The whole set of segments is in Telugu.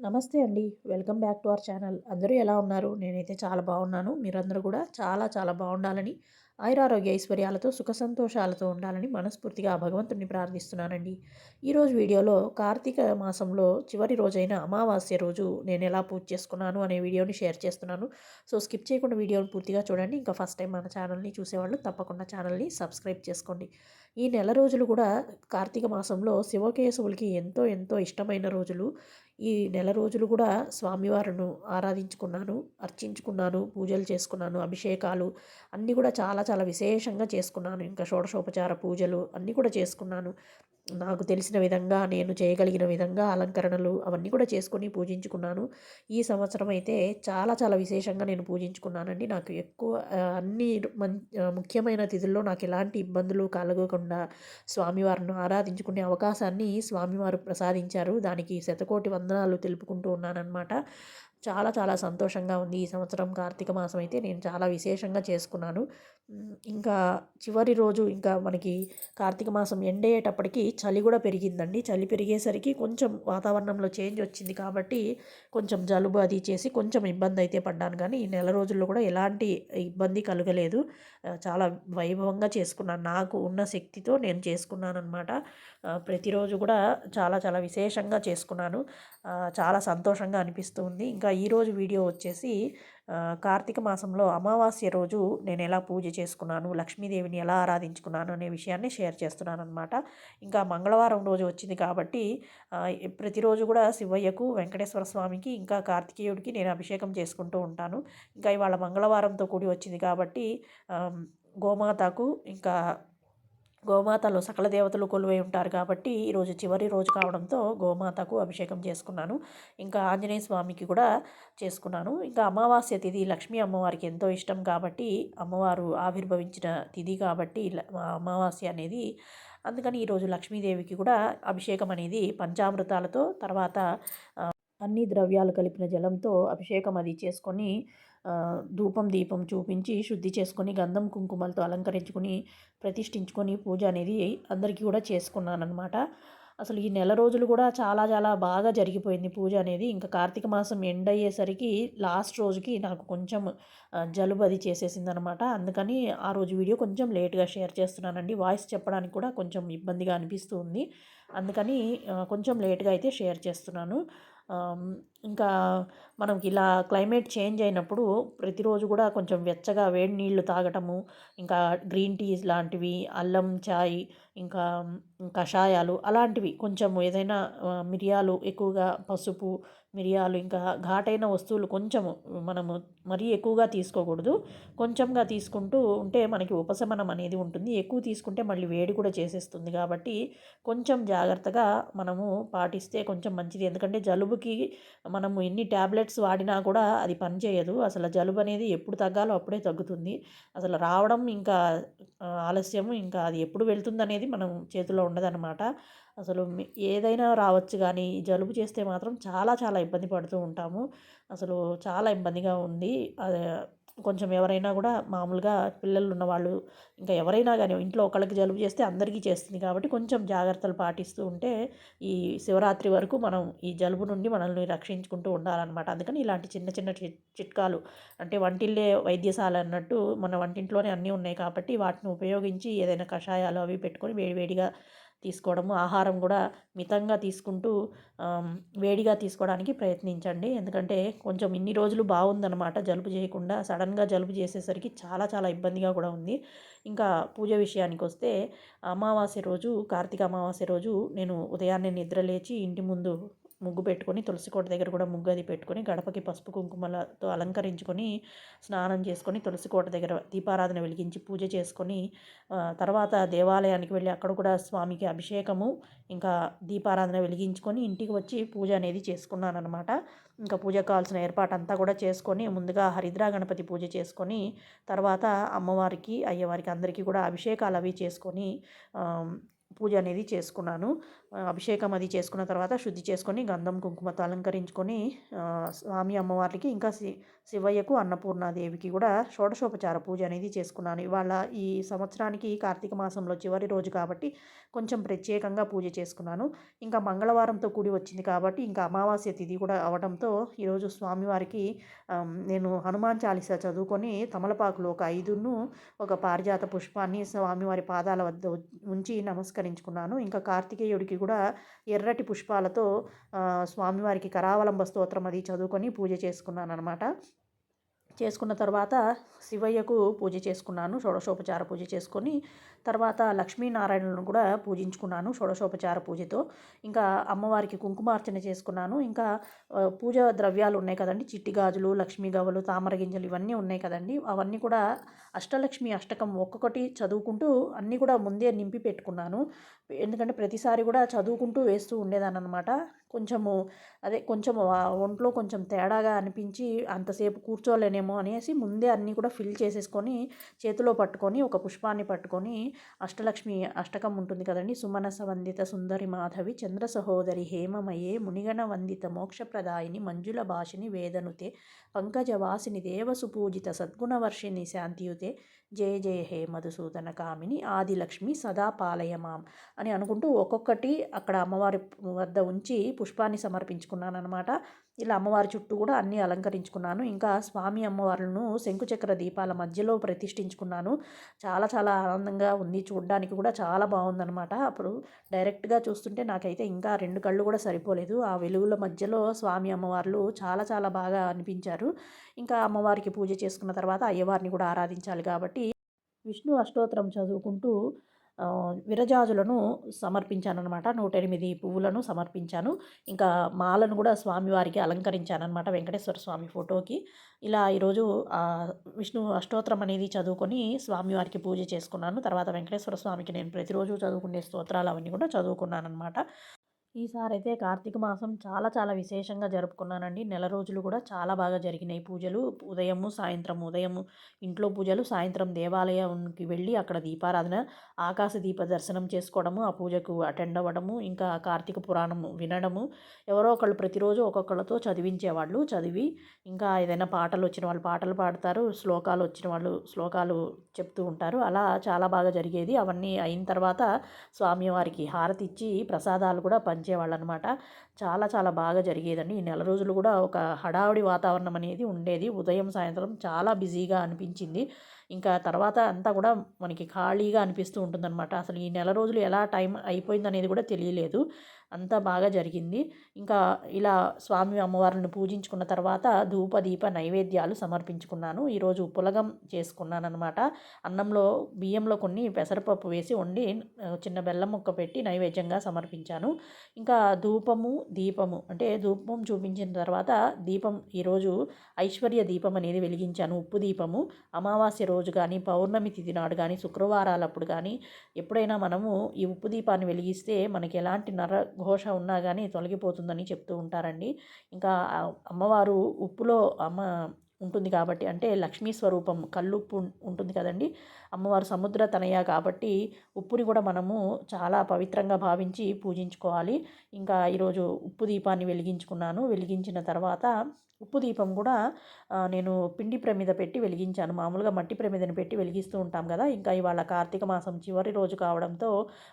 నమస్తే అండి. Welcome back to our channel. అందరూ ఎలా ఉన్నారు? నేనైతే చాలా బాగున్నాను. మీరందరూ కూడా చాలా చాలా బాగుండాలని ఆయురారోగ్య ఐశ్వర్యాలతో సుఖ సంతోషాలతో ఉండాలని మనస్ఫూర్తిగా ఆ ప్రార్థిస్తున్నానండి. ఈరోజు వీడియోలో కార్తీక మాసంలో చివరి రోజైన అమావాస్య రోజు నేను ఎలా పూజ చేసుకున్నాను అనే వీడియోని షేర్ చేస్తున్నాను. సో స్కిప్ చేయకుండా వీడియోని పూర్తిగా చూడండి. ఇంకా ఫస్ట్ టైం మన ఛానల్ని చూసేవాళ్ళు తప్పకుండా ఛానల్ని సబ్స్క్రైబ్ చేసుకోండి. ఈ నెల రోజులు కూడా కార్తీక మాసంలో శివకేశవులకి ఎంతో ఎంతో ఇష్టమైన రోజులు. ఈ నెల రోజులు కూడా స్వామివారిను ఆరాధించుకున్నాను అర్చించుకున్నాను పూజలు చేసుకున్నాను అభిషేకాలు అన్నీ కూడా చాలా చాలా విశేషంగా చేసుకున్నాను. ఇంకా షోడశోపచార పూజలు అన్నీ కూడా చేసుకున్నాను. నాకు తెలిసిన విధంగా నేను చేయగలిగిన విధంగా అలంకరణలు అవన్నీ కూడా చేసుకొని పూజించుకున్నాను. ఈ సంవత్సరం అయితే చాలా చాలా విశేషంగా నేను పూజించుకున్నానండి. నాకు ఎక్కువ అన్ని మం ముఖ్యమైన తిథుల్లో నాకు ఎలాంటి ఇబ్బందులు కలగకుండా స్వామివారిని ఆరాధించుకునే అవకాశాన్ని స్వామివారు ప్రసాదించారు. దానికి శతకోటి వందనాలు తెలుపుకుంటూ ఉన్నానన్నమాట. చాలా చాలా సంతోషంగా ఉంది ఈ సంవత్సరం కార్తీక మాసం అయితే నేను చాలా విశేషంగా చేసుకున్నాను. ఇంకా చివరి రోజు ఇంకా మనకి కార్తీక మాసం ఎండయ్యేటప్పటికి చలి కూడా పెరిగిందండి. చలి పెరిగేసరికి కొంచెం వాతావరణంలో చేంజ్ వచ్చింది కాబట్టి కొంచెం జలుబు అది చేసి కొంచెం ఇబ్బంది అయితే పడ్డాను. కానీ ఈ నెల రోజుల్లో కూడా ఎలాంటి ఇబ్బంది కలగలేదు. చాలా వైభవంగా చేసుకున్నాను. నాకు ఉన్న శక్తితో నేను చేసుకున్నాను అనమాట ప్రతిరోజు కూడా చాలా చాలా విశేషంగా చేసుకున్నాను. చాలా సంతోషంగా అనిపిస్తుంది ఇంకా ఈరోజు వీడియో వచ్చేసి కార్తీక మాసంలో అమావాస్య రోజు నేను ఎలా పూజ చేసుకున్నాను లక్ష్మీదేవిని ఎలా ఆరాధించుకున్నాను అనే విషయాన్ని షేర్ చేస్తున్నాను అనమాట ఇంకా మంగళవారం రోజు వచ్చింది కాబట్టి ప్రతిరోజు కూడా శివయ్యకు వెంకటేశ్వర స్వామికి ఇంకా కార్తికేయుడికి నేను అభిషేకం చేసుకుంటూ ఉంటాను. ఇంకా ఇవాళ మంగళవారంతో కూడి వచ్చింది కాబట్టి గోమాతకు ఇంకా గోమాతలో సకల దేవతలు కొలువై ఉంటారు కాబట్టి ఈరోజు చివరి రోజు కావడంతో గోమాతకు అభిషేకం చేసుకున్నాను. ఇంకా ఆంజనేయ స్వామికి కూడా చేసుకున్నాను. ఇంకా అమావాస్య తిథి లక్ష్మీ అమ్మవారికి ఎంతో ఇష్టం కాబట్టి అమ్మవారు ఆవిర్భవించిన తిథి కాబట్టి అమావాస్య అనేది అందుకని ఈరోజు లక్ష్మీదేవికి కూడా అభిషేకం అనేది పంచామృతాలతో తర్వాత అన్ని ద్రవ్యాలు కలిపిన జలంతో అభిషేకం అది చేసుకొని ధూపం దీపం చూపించి శుద్ధి చేసుకొని గంధం కుంకుమలతో అలంకరించుకొని ప్రతిష్ఠించుకొని పూజ అనేది అందరికీ కూడా చేసుకున్నాను అనమాట అసలు ఈ నెల రోజులు కూడా చాలా చాలా బాగా జరిగిపోయింది పూజ అనేది. ఇంకా కార్తీక మాసం ఎండ్ అయ్యేసరికి లాస్ట్ రోజుకి నాకు కొంచెం జలుబు అది చేసేసింది అనమాట అందుకని ఆ రోజు వీడియో కొంచెం లేట్గా షేర్ చేస్తున్నానండి. వాయిస్ చెప్పడానికి కూడా కొంచెం ఇబ్బందిగా అనిపిస్తుంది అందుకని కొంచెం లేట్గా అయితే షేర్ చేస్తున్నాను. ఇంకా మనకి ఇలా క్లైమేట్ చేంజ్ అయినప్పుడు ప్రతిరోజు కూడా కొంచెం వెచ్చగా వేడి నీళ్ళు తాగటము ఇంకా గ్రీన్ టీస్ లాంటివి అల్లం చాయ్ ఇంకా కషాయాలు అలాంటివి. కొంచెం ఏదైనా మిరియాలు ఎక్కువగా పసుపు మిరియాలు ఇంకా ఘాటైన వస్తువులు కొంచెము మనము మరీ ఎక్కువగా తీసుకోకూడదు. కొంచెంగా తీసుకుంటూ ఉంటే మనకి ఉపశమనం అనేది ఉంటుంది. ఎక్కువ తీసుకుంటే మళ్ళీ వేడి కూడా చేసేస్తుంది కాబట్టి కొంచెం జాగ్రత్తగా మనము పాటిస్తే కొంచెం మంచిది. ఎందుకంటే జలుబుకి మనము ఎన్ని ట్యాబ్లెట్స్ వాడినా కూడా అది పనిచేయదు అసలు జలుబు అనేది ఎప్పుడు తగ్గాలో అప్పుడే తగ్గుతుంది. అసలు రావడం ఇంకా ఆలస్యము ఇంకా అది ఎప్పుడు వెళ్తుంది అనేది మనం చేతిలో ఉండదన్నమాట. అసలు ఏదైనా రావచ్చు కానీ జలుబు చేస్తే మాత్రం చాలా చాలా ఇబ్బంది పడుతూ ఉంటాము. అసలు చాలా ఇబ్బందిగా ఉంది. కొంచెం ఎవరైనా కూడా మామూలుగా పిల్లలు ఉన్నవాళ్ళు ఇంకా ఎవరైనా కానీ ఇంట్లో ఒకళ్ళకి జలుబు చేస్తే అందరికీ చేస్తుంది కాబట్టి కొంచెం జాగ్రత్తలు పాటిస్తూ ఉంటే ఈ శివరాత్రి వరకు మనం ఈ జలుబు నుండి మనల్ని రక్షించుకుంటూ ఉండాలన్నమాట. అందుకని ఇలాంటి చిన్న చిన్న చిట్కాలు అంటే వంటిల్లే వైద్యశాల అన్నట్టు మన వంటింట్లోనే అన్నీ ఉన్నాయి కాబట్టి వాటిని ఉపయోగించి ఏదైనా కషాయాలు అవి పెట్టుకొని వేడివేడిగా తీసుకోవడము ఆహారం కూడా మితంగా తీసుకుంటూ వేడిగా తీసుకోవడానికి ప్రయత్నించండి. ఎందుకంటే కొంచెం ఇన్ని రోజులు బాగుందనమాట జలుబు చేయకుండా సడన్గా జలుబు చేసేసరికి చాలా చాలా ఇబ్బందిగా కూడా ఉంది. ఇంకా పూజ విషయానికి వస్తే అమావాస్య రోజు కార్తీక అమావాస్య రోజు నేను ఉదయాన్నే నిద్రలేచి ఇంటి ముందు ముగ్గు పెట్టుకొని తులసి కోట దగ్గర కూడా ముగ్గు అది పెట్టుకొని గడపకి పసుపు కుంకుమలతో అలంకరించుకొని స్నానం చేసుకొని తులసి కోట దగ్గర దీపారాధన వెలిగించి పూజ చేసుకొని తర్వాత దేవాలయానికి వెళ్ళి అక్కడ కూడా స్వామికి అభిషేకము ఇంకా దీపారాధన వెలిగించుకొని ఇంటికి వచ్చి పూజ అనేది చేసుకున్నాను అనమాట ఇంకా పూజకు కావాల్సిన ఏర్పాటు అంతా కూడా చేసుకొని ముందుగా హరిద్రా గణపతి పూజ చేసుకొని తర్వాత అమ్మవారికి అయ్యవారికి అందరికీ కూడా అభిషేకాలు అవి చేసుకొని పూజ అనేది చేసుకున్నాను. అభిషేకం అది చేసుకున్న తర్వాత శుద్ధి చేసుకొని గంధం కుంకుమతో అలంకరించుకొని స్వామి అమ్మవారికి ఇంకా శి శివయ్యకు అన్నపూర్ణాదేవికి కూడా షోడశోపచార పూజ అనేది చేసుకున్నాను. ఇవాళ ఈ సంవత్సరానికి కార్తీక మాసంలో చివరి రోజు కాబట్టి కొంచెం ప్రత్యేకంగా పూజ చేసుకున్నాను. ఇంకా మంగళవారంతో కూడి వచ్చింది కాబట్టి ఇంకా అమావాస్య తిథి కూడా అవడంతో ఈరోజు స్వామివారికి నేను హనుమాన్ చాలీసా చదువుకొని తమలపాకులు ఒక ఐదును ఒక పారిజాత పుష్పాన్ని స్వామివారి పాదాల వద్ద ఉంచి నమస్కరించుకున్నాను. ఇంకా కార్తికేయుడికి కూడా ఎర్రటి పుష్పాలతో స్వామివారికి కరావలంబ స్తోత్రం అది చదువుకొని పూజ చేసుకున్నాను అనమాట చేసుకున్న తర్వాత శివయ్యకు పూజ చేసుకున్నాను షోడశోపచార పూజ చేసుకొని తర్వాత లక్ష్మీనారాయణులను కూడా పూజించుకున్నాను షోడశోపచార పూజతో. ఇంకా అమ్మవారికి కుంకుమార్చన చేసుకున్నాను. ఇంకా పూజ ద్రవ్యాలు ఉన్నాయి కదండి. చిట్టి గాజులు లక్ష్మీ గవ్వలు తామర గింజలు ఇవన్నీ ఉన్నాయి కదండి. అవన్నీ కూడా అష్టలక్ష్మి అష్టకం ఒక్కొక్కటి చదువుకుంటూ అన్నీ కూడా ముందే నింపి పెట్టుకున్నాను. ఎందుకంటే ప్రతిసారి కూడా చదువుకుంటూ వేస్తూ ఉండేదాన్ని అనమాట కొంచెము అదే కొంచెం ఒంట్లో కొంచెం తేడాగా అనిపించి అంతసేపు కూర్చోలేనేమో అనేసి ముందే అన్నీ కూడా ఫిల్ చేసేసుకొని చేతిలో పట్టుకొని ఒక పుష్పాన్ని పట్టుకొని అష్టలక్ష్మి అష్టకం ఉంటుంది కదండి. సుమనస వందిత సుందరి మాధవి చంద్ర సహోదరి హేమమయే మునిగణ వందిత మోక్షప్రదాయిని మంజుల భాషిని వేదనుతే పంకజవాసిని దేవసుపూజిత సద్గుణవర్షిణి శాంతియుతే జయ జయ హే మధుసూదన కామిని ఆదిలక్ష్మి సదా పాలయమాం అని అనుకుంటూ ఒక్కొక్కటి అక్కడ అమ్మవారి వద్ద ఉంచి పుష్పాన్ని సమర్పించుకున్నానమాట ఇలా అమ్మవారి చుట్టూ కూడా అన్నీ అలంకరించుకున్నాను. ఇంకా స్వామి అమ్మవార్లను శంకుచక్ర దీపాల మధ్యలో ప్రతిష్ఠించుకున్నాను. చాలా చాలా ఆనందంగా ఉంది. చూడడానికి కూడా చాలా బాగుందనమాట అప్పుడు డైరెక్ట్గా చూస్తుంటే నాకైతే ఇంకా రెండు కళ్ళు కూడా సరిపోలేదు. ఆ వెలుగుల మధ్యలో స్వామి అమ్మవార్లు చాలా చాలా బాగా అనిపించారు. ఇంకా అమ్మవారికి పూజ చేసుకున్న తర్వాత అయ్యవారిని కూడా ఆరాధించాలి కాబట్టి విష్ణు అష్టోత్తరం చదువుకుంటూ విరజాజులను సమర్పించానమాట నూట ఎనిమిది పువ్వులను సమర్పించాను. ఇంకా మాలను కూడా స్వామివారికి అలంకరించానమాట వెంకటేశ్వర స్వామి ఫోటోకి. ఇలా ఈరోజు విష్ణు అష్టోత్తరం అనేది చదువుకొని స్వామివారికి పూజ చేసుకున్నాను. తర్వాత వెంకటేశ్వర స్వామికి నేను ప్రతిరోజు చదువుకునే స్తోత్రాలు అవన్నీ కూడా చదువుకున్నాను అనమాట ఈసారి అయితే కార్తీక మాసం చాలా చాలా విశేషంగా జరుపుకున్నానండి. నెల రోజులు కూడా చాలా బాగా జరిగినాయి. పూజలు ఉదయము సాయంత్రం ఉదయము ఇంట్లో పూజలు సాయంత్రం దేవాలయానికి వెళ్ళి అక్కడ దీపారాధన ఆకాశ దీప దర్శనం చేసుకోవడము ఆ పూజకు అటెండ్ అవ్వడము ఇంకా కార్తీక పురాణము వినడము. ఎవరో ఒకళ్ళు ప్రతిరోజు ఒక్కొక్కళ్ళతో చదివించేవాళ్ళు చదివి ఇంకా ఏదైనా పాటలు వచ్చిన వాళ్ళు పాటలు పాడతారు శ్లోకాలు వచ్చిన వాళ్ళు శ్లోకాలు చెప్తూ ఉంటారు. అలా చాలా బాగా జరిగేది. అవన్నీ అయిన తర్వాత స్వామివారికి హారతి ఇచ్చి ప్రసాదాలు కూడా పంచేవాళ్ళు అనమాట చాలా చాలా బాగా జరిగేదండి. ఈ నెల రోజులు కూడా ఒక హడావుడి వాతావరణం అనేది ఉండేది. ఉదయం సాయంత్రం చాలా బిజీగా అనిపించింది. ఇంకా తర్వాత అంతా కూడా మనకి ఖాళీగా అనిపిస్తూ ఉంటుందన్నమాట. అసలు ఈ నెల రోజులు ఎలా టైం అయిపోయింది అనేది కూడా తెలియలేదు. అంతా బాగా జరిగింది. ఇంకా ఇలా స్వామి అమ్మవారిని పూజించుకున్న తర్వాత ధూప దీప నైవేద్యాలు సమర్పించుకున్నాను. ఈరోజు పులగం చేసుకున్నాను అనమాట అన్నంలో బియ్యంలో కొన్ని పెసరపప్పు వేసి వండి చిన్న బెల్లం ముక్క పెట్టి నైవేద్యంగా సమర్పించాను. ఇంకా ధూపము దీపము అంటే ధూపం చూపించిన తర్వాత దీపం ఈరోజు ఐశ్వర్య దీపం అనేది వెలిగించాను. ఉప్పు దీపము. అమావాస్య రోజు కానీ పౌర్ణమి తిథి నాడు కానీ శుక్రవారాలప్పుడు కానీ ఎప్పుడైనా మనము ఈ ఉప్పు దీపాన్ని వెలిగిస్తే మనకి ఎలాంటి నర ఘోష ఉన్నా కానీ తొలగిపోతుందని చెప్తూ ఉంటారండి. ఇంకా అమ్మవారు ఉప్పులో అమ్మ ఉంటుంది కాబట్టి అంటే లక్ష్మీ స్వరూపం కల్లుప్పు ఉంటుంది కదండి. అమ్మవారు సముద్ర తనయ కాబట్టి ఉప్పుని కూడా మనము చాలా పవిత్రంగా భావించి పూజించుకోవాలి. ఇంకా ఈరోజు ఉప్పు దీపాన్ని వెలిగించుకున్నాను. వెలిగించిన తర్వాత ఉప్పు దీపం కూడా నేను పిండి ప్రమిద పెట్టి వెలిగించాను. మామూలుగా మట్టి ప్రమిదను పెట్టి వెలిగిస్తూ ఉంటాం కదా! ఇంకా ఇవాళ కార్తీక మాసం చివరి రోజు కావడంతో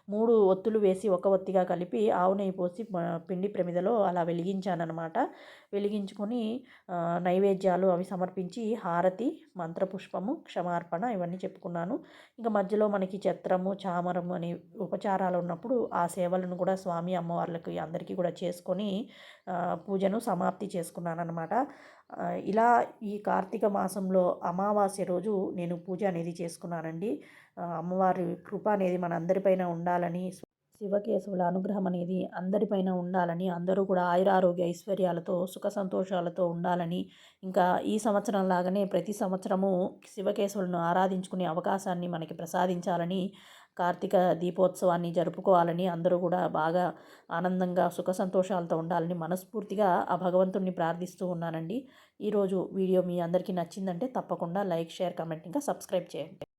మూడు ఒత్తులు వేసి ఒక ఒత్తిగా కలిపి ఆవు నెయ్యి పోసి పిండి ప్రమిదలో అలా వెలిగించాను అనమాట వెలిగించుకొని నైవేద్యాలు అవి సమర్పించి హారతి మంత్రపుష్పము క్షమార్పణ ఇవన్నీ చెప్పుకున్నాను. ఇంకా మధ్యలో మనకి చత్రము చామరము అనే ఉపచారాలు ఉన్నప్పుడు ఆ సేవలను కూడా స్వామి అమ్మవార్లకి అందరికీ కూడా చేసుకొని పూజను సమాప్తి చేసుకున్నాను అనమాట ఇలా ఈ కార్తీక మాసంలో అమావాస్య రోజు నేను పూజ అనేది చేసుకున్నానండి. అమ్మవారి కృప అనేది మన అందరిపైన ఉండాలని శివకేశవుల అనుగ్రహం అనేది అందరిపైన ఉండాలని అందరూ కూడా ఆయురారోగ్య ఐశ్వర్యాలతో సుఖ సంతోషాలతో ఉండాలని ఇంకా ఈ సంవత్సరం లాగానే ప్రతి సంవత్సరము శివకేశవులను ఆరాధించుకునే అవకాశాన్ని మనకి ప్రసాదించాలని కార్తీక దీపోత్సవాన్ని జరుపుకోవాలని అందరూ కూడా బాగా ఆనందంగా సుఖ సంతోషాలతో ఉండాలని మనస్ఫూర్తిగా ఆ భగవంతుడిని ప్రార్థిస్తూ ఉన్నానండి. ఈరోజు వీడియో మీ అందరికీ నచ్చిందంటే తప్పకుండా లైక్ షేర్ కమెంట్ ఇంకా సబ్స్క్రైబ్ చేయండి.